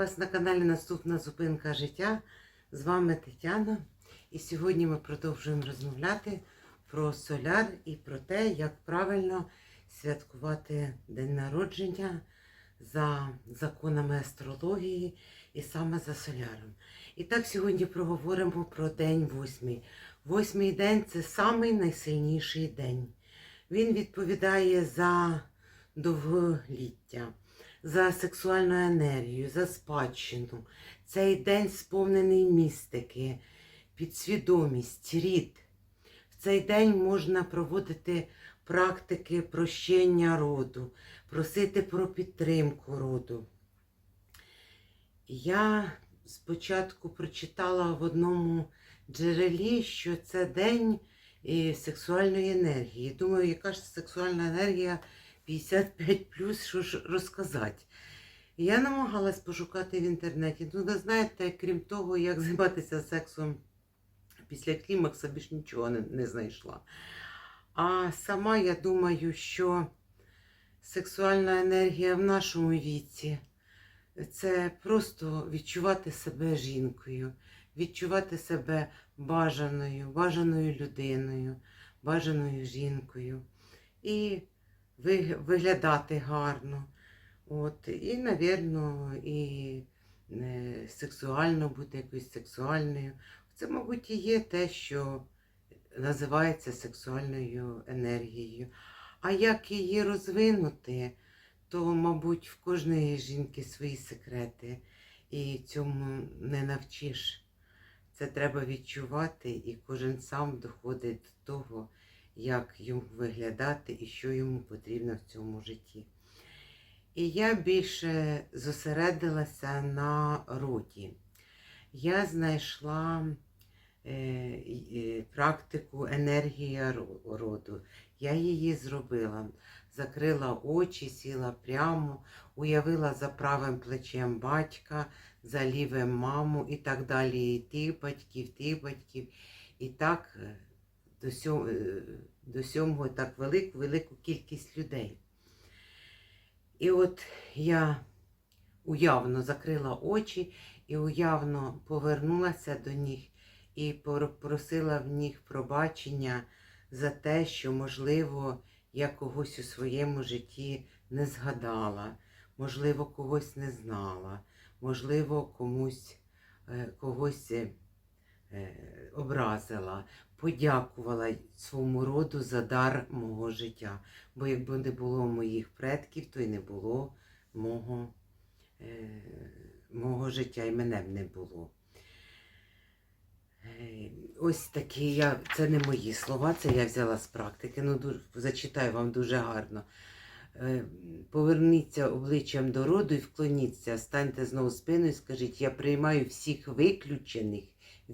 Вас на каналі Наступна зупинка життя. З вами Тетяна. І сьогодні ми продовжуємо розмовляти про соляр і про те, як правильно святкувати день народження за законами астрології і саме за соляром. І так сьогодні проговоримо про день восьмий. Восьмий день це самий найсильніший день. Він відповідає за довголіття за сексуальну енергію, за спадщину. Цей день сповнений містики, підсвідомість, рід. В цей день можна проводити практики прощення роду, просити про підтримку роду. Я спочатку прочитала в одному джерелі, що це день е, сексуальної енергії. Думаю, яка ж сексуальна енергія 55 плюс, що ж розказати. Я намагалась пошукати в інтернеті. Ну, ви знаєте, крім того, як займатися сексом після клімакса, більш нічого не, не знайшла. А сама я думаю, що сексуальна енергія в нашому віці це просто відчувати себе жінкою, відчувати себе бажаною, бажаною людиною, бажаною жінкою. І виглядати гарно. От, і, напевно, і е, сексуально бути якоюсь сексуальною. Це, мабуть, і є те, що називається сексуальною енергією. А як її розвинути, то, мабуть, в кожної жінки свої секрети, і цьому не навчиш. Це треба відчувати, і кожен сам доходить до того, як йому виглядати і що йому потрібно в цьому житті. І я більше зосередилася на роді. Я знайшла е, практику енергія роду. Я її зробила. Закрила очі, сіла прямо, уявила за правим плечем батька, за лівим маму і так далі. І тих батьків, тих батьків. І так е, до сьомого, до сьомого так велику, велику кількість людей. І от я уявно закрила очі і уявно повернулася до них і просила в них пробачення за те, що, можливо, я когось у своєму житті не згадала, можливо, когось не знала, можливо, комусь е, когось е, е, образила, подякувала своєму роду за дар мого життя. Бо якби не було моїх предків, то й не було мого, е, мого життя, і мене б не було. Е, Ось такі я, це не мої слова, це я взяла з практики. Ну, дуже, зачитаю вам дуже гарно. Е, Поверніться обличчям до роду і вклоніться, станьте знову спиною і скажіть, я приймаю всіх виключених,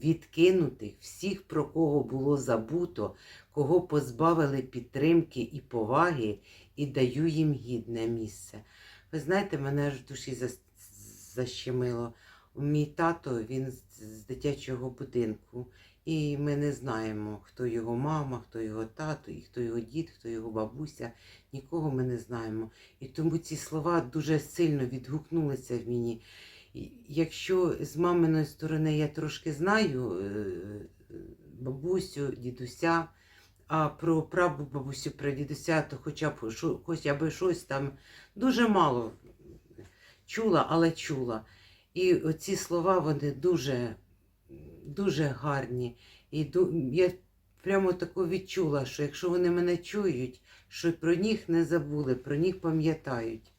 відкинутих, всіх, про кого було забуто, кого позбавили підтримки і поваги, і даю їм гідне місце. Ви знаєте, мене ж в душі защемило. Мій тато він з дитячого будинку, і ми не знаємо, хто його мама, хто його тато, і хто його дід, хто його бабуся. Нікого ми не знаємо. І тому ці слова дуже сильно відгукнулися в мені. Якщо з маминої сторони я трошки знаю е, бабусю, дідуся, а про прабабусю, про дідуся, то хоча б хоча б щось там дуже мало чула, але чула. І оці слова вони дуже, дуже гарні. І я прямо тако відчула, що якщо вони мене чують, що про них не забули, про них пам'ятають.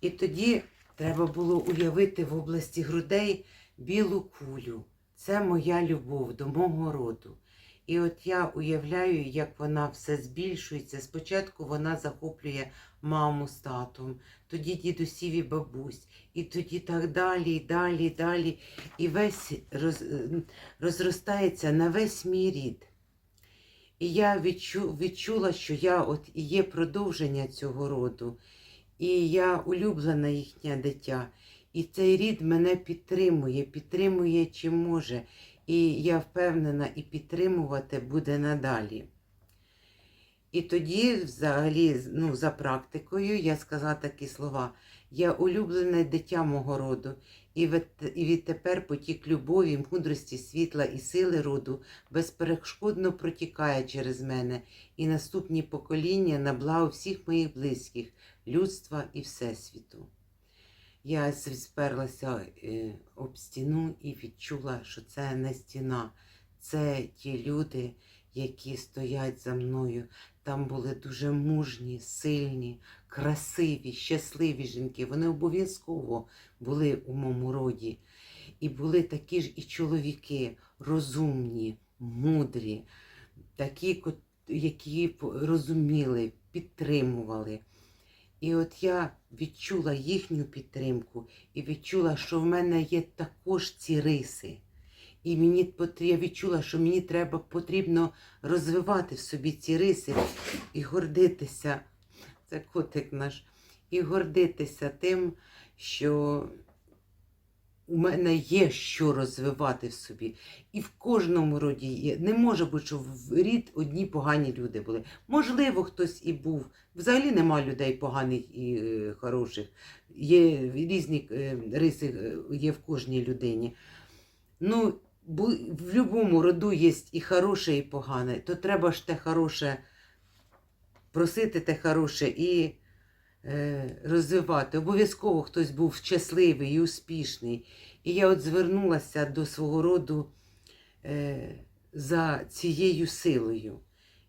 І тоді треба було уявити в області грудей білу кулю. Це моя любов до мого роду. І от я уявляю, як вона все збільшується. Спочатку вона захоплює маму з татом, тоді дідусів і бабусь, і тоді так далі, і далі, і далі. І весь роз, розростається на весь мій рід. І я відчу, відчула, що я от і є продовження цього роду, і я улюблена їхнє дитя. І цей рід мене підтримує, підтримує чим може. І я впевнена, і підтримувати буде надалі. І тоді, взагалі, ну, за практикою, я сказала такі слова: Я улюблене дитя мого роду, і відтепер потік любові, мудрості, світла і сили роду безперешкодно протікає через мене і наступні покоління на благо всіх моїх близьких, людства і Всесвіту. Я сперлася е, об стіну і відчула, що це не стіна, це ті люди, які стоять за мною. Там були дуже мужні, сильні, красиві, щасливі жінки. Вони обов'язково були у моєму роді. І були такі ж і чоловіки, розумні, мудрі, такі, які розуміли, підтримували. І от я відчула їхню підтримку і відчула, що в мене є також ці риси. І мені я відчула, що мені треба потрібно розвивати в собі ці риси і гордитися. Це котик наш. І гордитися тим, що у мене є що розвивати в собі. І в кожному роді є. Не може бути, що в рід одні погані люди були. Можливо, хтось і був. Взагалі нема людей поганих і е, хороших. Є різні е, риси е, є в кожній людині. Ну, в будь-якому роду є і хороше, і погане. То треба ж те хороше просити те хороше і е, розвивати. Обов'язково хтось був щасливий і успішний. І я от звернулася до свого роду е, за цією силою.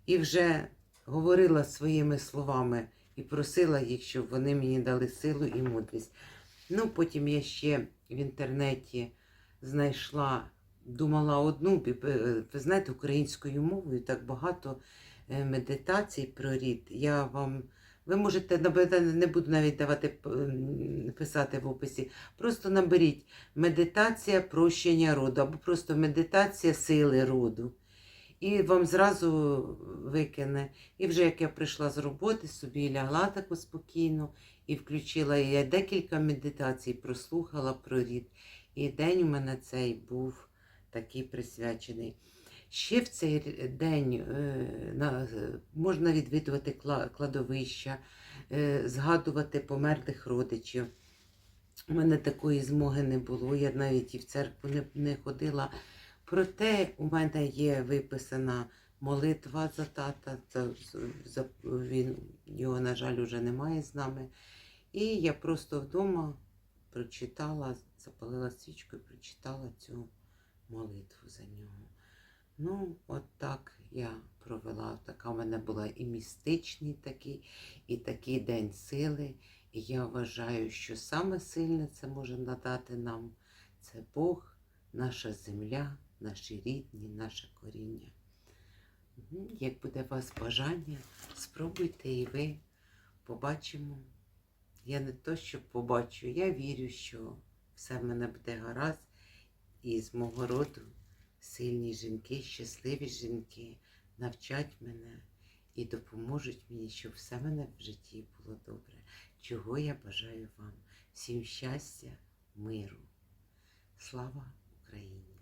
І вже говорила своїми словами і просила їх, щоб вони мені дали силу і мудрість. Ну, потім я ще в інтернеті знайшла, думала одну, е, ви знаєте, українською мовою так багато е, медитацій про рід. Я вам, ви можете не буду навіть давати писати в описі. Просто наберіть медитація прощення роду або просто медитація сили роду. І вам зразу викине. І вже як я прийшла з роботи, собі лягла тако спокійно і включила і я декілька медитацій, прослухала про рід. І день у мене цей був такий присвячений. Ще в цей день е, можна відвідувати кладовища, е, згадувати померлих родичів. У мене такої змоги не було, я навіть і в церкву не, ходила. Проте у мене є виписана молитва за тата. Він, його, на жаль, уже немає з нами. І я просто вдома прочитала, запалила свічку і прочитала цю молитву за нього. Ну, от так я провела. Така в мене була і містичний такий, і такий день сили. І я вважаю, що саме сильне це може надати нам це Бог, наша земля, наші рідні, наше коріння. Як буде у вас бажання, спробуйте і ви побачимо. Я не то, що побачу, я вірю, що все в мене буде гаразд, і з мого роду сильні жінки, щасливі жінки навчать мене і допоможуть мені, щоб все мене в житті було добре. Чого я бажаю вам? Всім щастя, миру. Слава Україні!